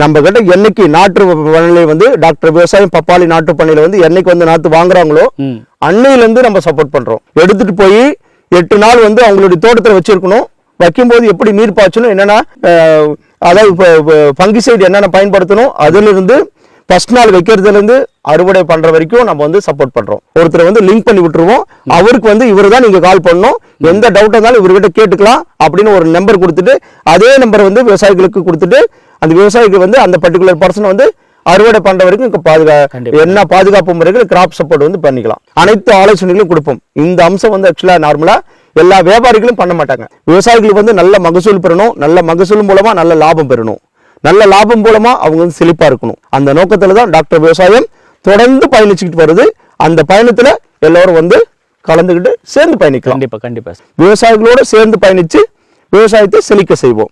நம்ம கிட்ட என்னைக்கு நாட்டு பண்ணையில வந்து டாக்டர் விவசாயம் பப்பாளி நாட்டு பண்ணையில வந்து என்னைக்கு வந்து நாத்து வாங்குறாங்களோ அன்னையில இருந்து நம்ம சப்போர்ட் பண்றோம். எடுத்துட்டு போய் எட்டு நாள் வந்து அவங்களுடைய தோட்டத்துல வச்சிருக்கணும். வைக்கும்போது எப்படி நீர் பாய்ச்சணும் என்னென்ன அதாவது ஃபங்கிசைடு என்னென்ன பயன்படுத்தணும் அதுல இருந்து ஃபர்ஸ்ட் நாள் வைக்கிறதுல இருந்து அறுவடை பண்ற வரைக்கும் நம்ம வந்து சப்போர்ட் பண்றோம். ஒருத்தரை வந்து லிங்க் பண்ணி விட்டுருவோம். அவருக்கு வந்து இவர் தான் நீங்க கால் பண்ணணும். எந்த டவுட் இருந்தாலும் இவர்கிட்ட கேட்டுக்கலாம் அப்படின்னு ஒரு நம்பர் கொடுத்துட்டு அதே நம்பர் வந்து விவசாயிகளுக்கு கொடுத்துட்டு அந்த விவசாயிக்கு வந்து அந்த பர்டிகுலர் பர்சன் வந்து அறுவடை பண்ற வரைக்கும் இங்க பாதுகா. என்ன பாதுகாப்பு முறைகள் கிராப் சப்போர்ட் வந்து பண்ணிக்கலாம். அனைத்து ஆலோசனைகளும் கொடுப்போம். இந்த அம்சம் வந்து ஆக்சுவலா நார்மலா எல்லா வியாபாரிகளும் பண்ண மாட்டாங்க. விவசாயிகளுக்கு வந்து நல்ல மகசூல் பெறணும். நல்ல மகசூல் மூலமா நல்ல லாபம் பெறணும். நல்ல லாபம் மூலமா அவங்க வந்து செழிப்பா இருக்கணும். அந்த நோக்கத்துல தான் டாக்டர் விவசாயம் தொடர்ந்து பயணிச்சுக்கிட்டு வருது. அந்த பயணத்துல எல்லாரும் வந்து கலந்துக்கிட்டு சேர்ந்து பயணிக்கலாம். கண்டிப்பா கண்டிப்பா. விவசாயிகளோட சேர்ந்து பயணிச்சு விவசாயத்தை செழிக்க செய்வோம்.